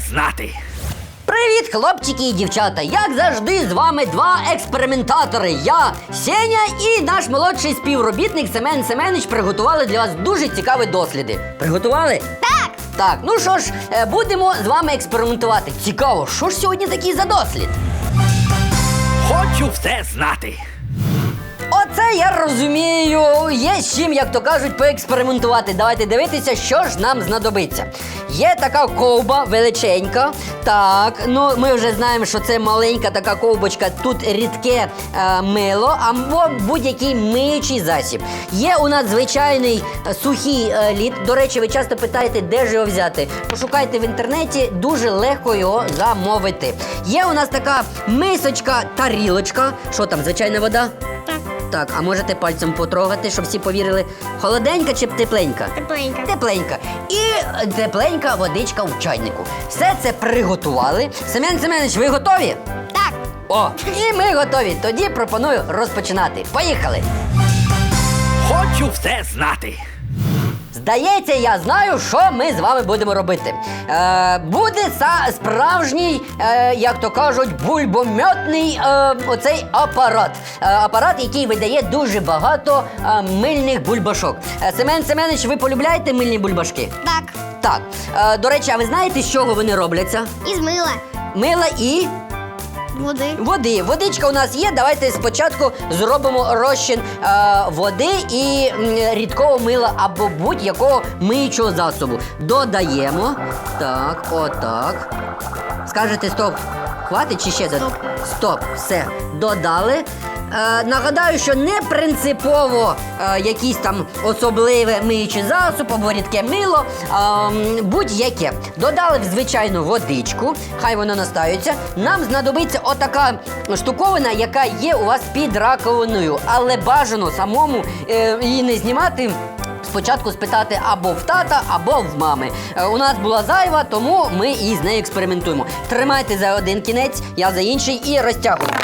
знати. Привіт, хлопчики і дівчата! Як завжди, з вами два експериментатори. Я Сеня і наш молодший співробітник Семен Семенич приготували для вас дуже цікаві досліди. Приготували? Так, Так, ну що ж, е, будемо з вами експериментувати. Цікаво, що ж сьогодні такий за дослід? Хочу все знати. Оце я розумію. Є з чим, як то кажуть, поекспериментувати. Давайте дивитися, що ж нам знадобиться. Є така ковба величенька. Так, ну ми вже знаємо, що це маленька така ковбочка. Тут рідке е, мило або будь-який миючий засіб. Є у нас звичайний е, сухий е, лід. До речі, ви часто питаєте, де ж його взяти. Пошукайте в інтернеті, дуже легко його замовити. Є у нас така мисочка, тарілочка. Що там, звичайна вода? Так, а можете пальцем потрогати, щоб всі повірили, холоденька чи тепленька? тепленька. Тепленька. І тепленька водичка в чайнику. Все це приготували. Семен Семенович, ви готові? Так, О, і ми готові. Тоді пропоную розпочинати. Поїхали! Хочу все знати. Здається, я знаю, що ми з вами будемо робити. Е, буде са справжній, е, як то кажуть, бульбометний е, оцей апарат. Е, апарат, який видає дуже багато е, мильних бульбашок. Е, Семен Семенович, ви полюбляєте мильні бульбашки? так. Так. Е, до речі, а ви знаєте, з чого вони робляться? І змила. Мила і Води. води. Водичка у нас є. Давайте спочатку зробимо розчин е, води і м, рідкого мила або будь-якого миючого засобу. Додаємо. Так, отак. Скажете стоп. Хватить чи ще? Стоп. Стоп, все. Додали. Е, нагадаю, що не принципово е, якісь там особливе миючий засоб або рідке мило, Е, будь-яке. Додали в звичайну водичку, хай воно настається. Нам знадобиться отака штуковина, яка є у вас під раковиною, але бажано самому е, її не знімати. Спочатку спитати або в тата, або в мами. Е, У нас була зайва, тому ми і з нею експериментуємо. Тримайте за один кінець, я за інший і розтягуємо.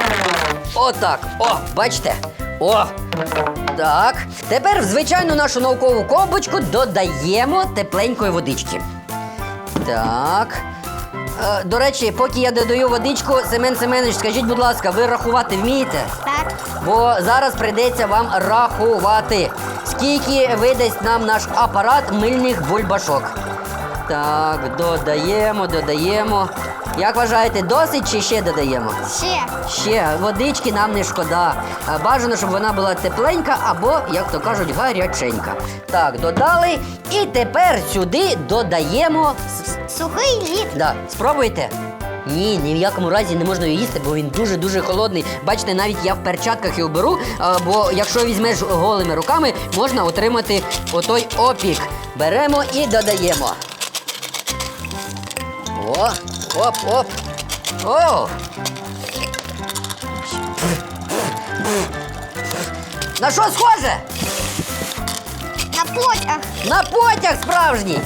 Отак. О, бачите? О! Так. Тепер в звичайну нашу наукову ковбочку додаємо тепленької водички. Так. Е, до речі, поки я додаю водичку, Семен Семенович, скажіть, будь ласка, ви рахувати вмієте? Так, Бо зараз прийдеться вам рахувати, скільки видасть нам наш апарат мильних бульбашок. Так, додаємо, додаємо. Як вважаєте, досить чи ще додаємо? ще. Ще водички нам не шкода. Бажано, щоб вона була тепленька або, як то кажуть, гаряченька. Так, додали. І тепер сюди додаємо. Сухий лід. Да, спробуйте. Ні, ні в якому разі не можна його їсти, бо він дуже-дуже холодний. Бачите, навіть я в перчатках його беру, бо якщо візьмеш голими руками, можна отримати отой опік. Беремо і додаємо. О, оп, оп. О! На що схоже? На потяг. На потяг справжній.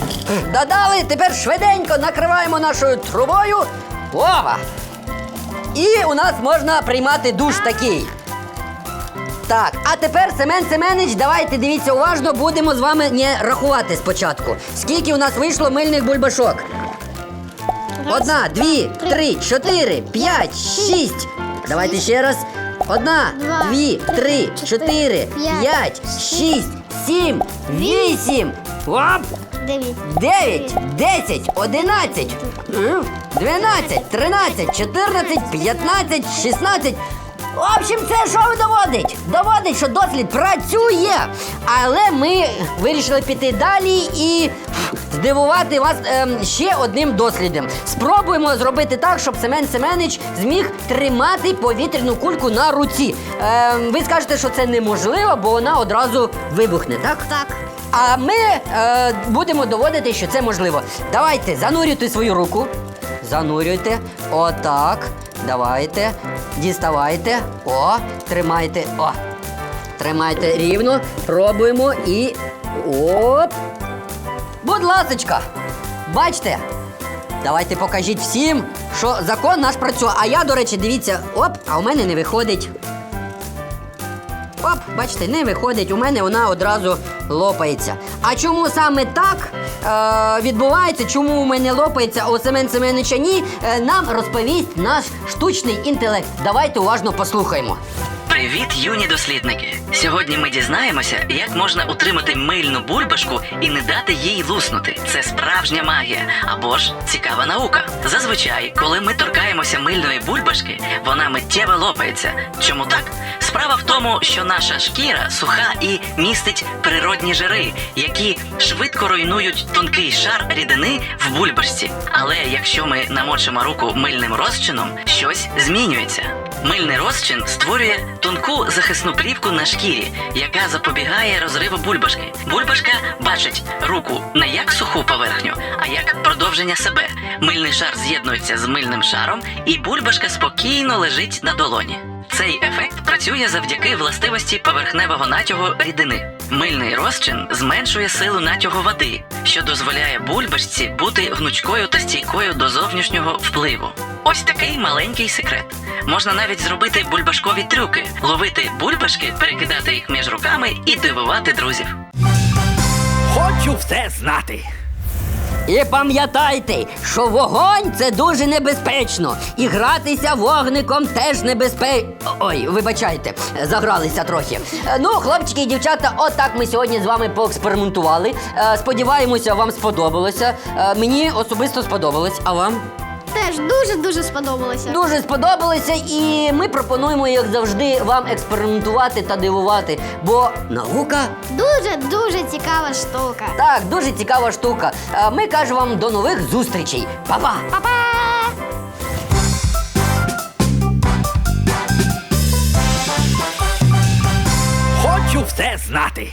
Додали, тепер швиденько накриваємо нашою трубою. Ова! І у нас можна приймати душ такий. Так, а тепер Семен Семенич, давайте дивіться уважно, будемо з вами не рахувати спочатку. Скільки у нас вийшло мильних бульбашок? Одна, дві, три, чотири, п'ять, шість. Давайте ще раз. Одна, дві, три, чотири, п'ять, п'ять, шість, сім, вісім. Оп! Дев'ять. Дев'ять, десять, одинадцять, м, дванадцять, тринадцять, чотирнадцять, п'ятнадцять, шістнадцять. В общем, це що доводить? Доводить, що дослід працює. Але ми вирішили піти далі і здивувати вас ем, ще одним дослідом. Спробуємо зробити так, щоб Семен Семенич зміг тримати повітряну кульку на руці. Ем, ви скажете, що це неможливо, бо вона одразу вибухне, так? Так. А ми е, будемо доводити, що це можливо. Давайте, занурюйте свою руку. Занурюйте. Отак. Давайте. Діставайте. О, тримайте. О. Тримайте рівно. Пробуємо і. Оп. Будь ласочка. Бачите? Давайте покажіть всім, що закон наш працює. А я, до речі, дивіться, оп, а у мене не виходить. Оп, бачите, не виходить. У мене вона одразу лопається. А чому саме так? Е, відбувається, чому у мене лопається, а у Семен Семеновича ні, е, нам розповість наш штучний інтелект. Давайте уважно послухаємо. Привіт, юні дослідники! Сьогодні ми дізнаємося, як можна утримати мильну бульбашку і не дати їй луснути. Це справжня магія або ж цікава наука. Зазвичай, коли ми торкаємося мильної бульбашки, вона миттєво лопається. Чому так? Справа в тому, що наша шкіра суха і містить природні жири, які швидко руйнують тонкий шар рідини в бульбашці. Але якщо ми намочимо руку мильним розчином, щось змінюється. Мильний розчин створює тонку захисну плівку на шкірі, яка запобігає розриву бульбашки. Бульбашка бачить руку не як суху поверхню, а як продовження себе. Мильний шар з'єднується з мильним шаром, і бульбашка спокійно лежить на долоні. Цей ефект працює завдяки властивості поверхневого натягу рідини. Мильний розчин зменшує силу натягу води, що дозволяє бульбашці бути гнучкою та стійкою до зовнішнього впливу. Ось такий маленький секрет. Можна навіть зробити бульбашкові трюки, ловити бульбашки, перекидати їх між руками і дивувати друзів. Хочу все знати. І пам'ятайте, що вогонь це дуже небезпечно. І гратися вогником теж небезпечно. Ой, вибачайте, загралися трохи. Ну, хлопчики і дівчата, отак ми сьогодні з вами поекспериментували. Е, Сподіваємося, вам сподобалося. Е, Мені особисто сподобалось, а вам? Теж дуже-дуже сподобалося. Дуже сподобалося, і ми пропонуємо, як завжди, вам експериментувати та дивувати. Бо наука Дуже-дуже цікава штука. так, дуже цікава штука. Е, Ми кажемо вам до нових зустрічей. Па-па! Па-па! Хочу все знати.